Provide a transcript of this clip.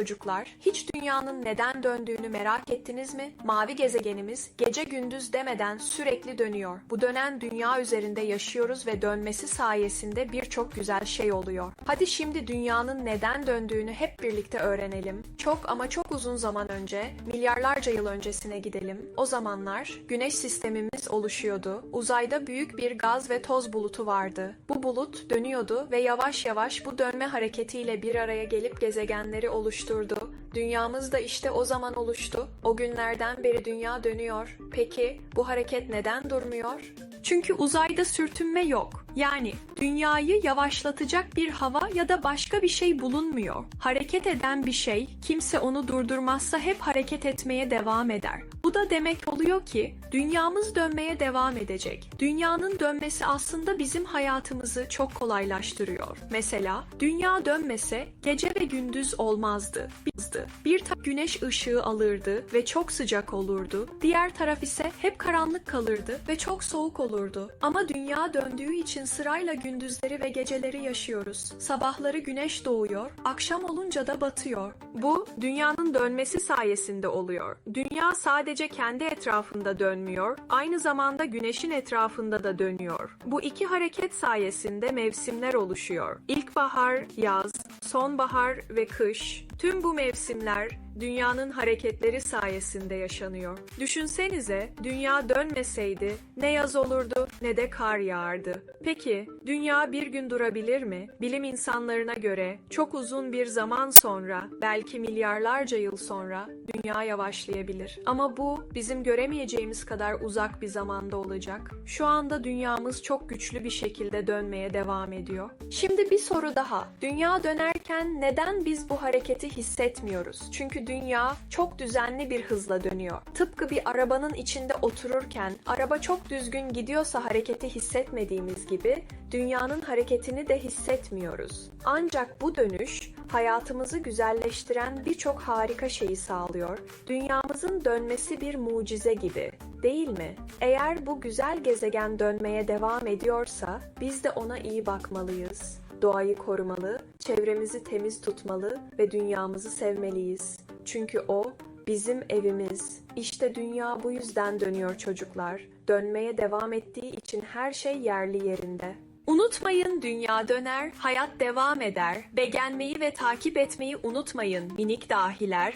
Çocuklar, hiç dünyanın neden döndüğünü merak ettiniz mi? Mavi gezegenimiz gece gündüz demeden sürekli dönüyor. Bu dönen dünya üzerinde yaşıyoruz ve dönmesi sayesinde birçok güzel şey oluyor. Hadi şimdi dünyanın neden döndüğünü hep birlikte öğrenelim. Çok ama çok uzun zaman önce, milyarlarca yıl öncesine gidelim. O zamanlar güneş sistemimiz oluşuyordu. Uzayda büyük bir gaz ve toz bulutu vardı. Bu bulut dönüyordu ve yavaş yavaş bu dönme hareketiyle bir araya gelip gezegenleri oluşturdu. Dünyamız da işte o zaman oluştu. O günlerden beri dünya dönüyor. Peki bu hareket neden durmuyor? Çünkü uzayda sürtünme yok. Yani dünyayı yavaşlatacak bir hava ya da başka bir şey bulunmuyor. Hareket eden bir şey, kimse onu durdurmazsa hep hareket etmeye devam eder. Bu da demek oluyor ki dünyamız dönmeye devam edecek. Dünyanın dönmesi aslında bizim hayatımızı çok kolaylaştırıyor. Mesela dünya dönmese gece ve gündüz olmazdı. Bizdi. Bir taraf güneş ışığı alırdı ve çok sıcak olurdu. Diğer taraf ise hep karanlık kalırdı ve çok soğuk olurdu. Ama dünya döndüğü için sırayla gündüzleri ve geceleri yaşıyoruz. Sabahları güneş doğuyor, akşam olunca da batıyor. Bu dünyanın dönmesi sayesinde oluyor. Dünya sadece kendi etrafında dönmüyor, aynı zamanda güneşin etrafında da dönüyor. Bu iki hareket sayesinde mevsimler oluşuyor. İlkbahar, yaz, sonbahar ve kış. Tüm bu mevsimler dünyanın hareketleri sayesinde yaşanıyor. Düşünsenize dünya dönmeseydi ne yaz olurdu ne de kar yağardı. Peki dünya bir gün durabilir mi? Bilim insanlarına göre çok uzun bir zaman sonra belki milyarlarca yıl sonra dünya yavaşlayabilir. Ama bu bizim göremeyeceğimiz kadar uzak bir zamanda olacak. Şu anda dünyamız çok güçlü bir şekilde dönmeye devam ediyor. Şimdi bir soru daha. Dünya dönerken neden biz bu hareketi hissetmiyoruz? Çünkü dünya çok düzenli bir hızla dönüyor. Tıpkı bir arabanın içinde otururken araba çok düzgün gidiyorsa hareketi hissetmediğimiz gibi dünyanın hareketini de hissetmiyoruz. Ancak bu dönüş hayatımızı güzelleştiren birçok harika şeyi sağlıyor. Dünyamızın dönmesi bir mucize gibi, değil mi? Eğer bu güzel gezegen dönmeye devam ediyorsa biz de ona iyi bakmalıyız. Doğayı korumalı, çevremizi temiz tutmalı ve dünyamızı sevmeliyiz. Çünkü o bizim evimiz. İşte dünya bu yüzden dönüyor çocuklar. Dönmeye devam ettiği için her şey yerli yerinde. Unutmayın dünya döner, hayat devam eder. Beğenmeyi ve takip etmeyi unutmayın minik dahiler.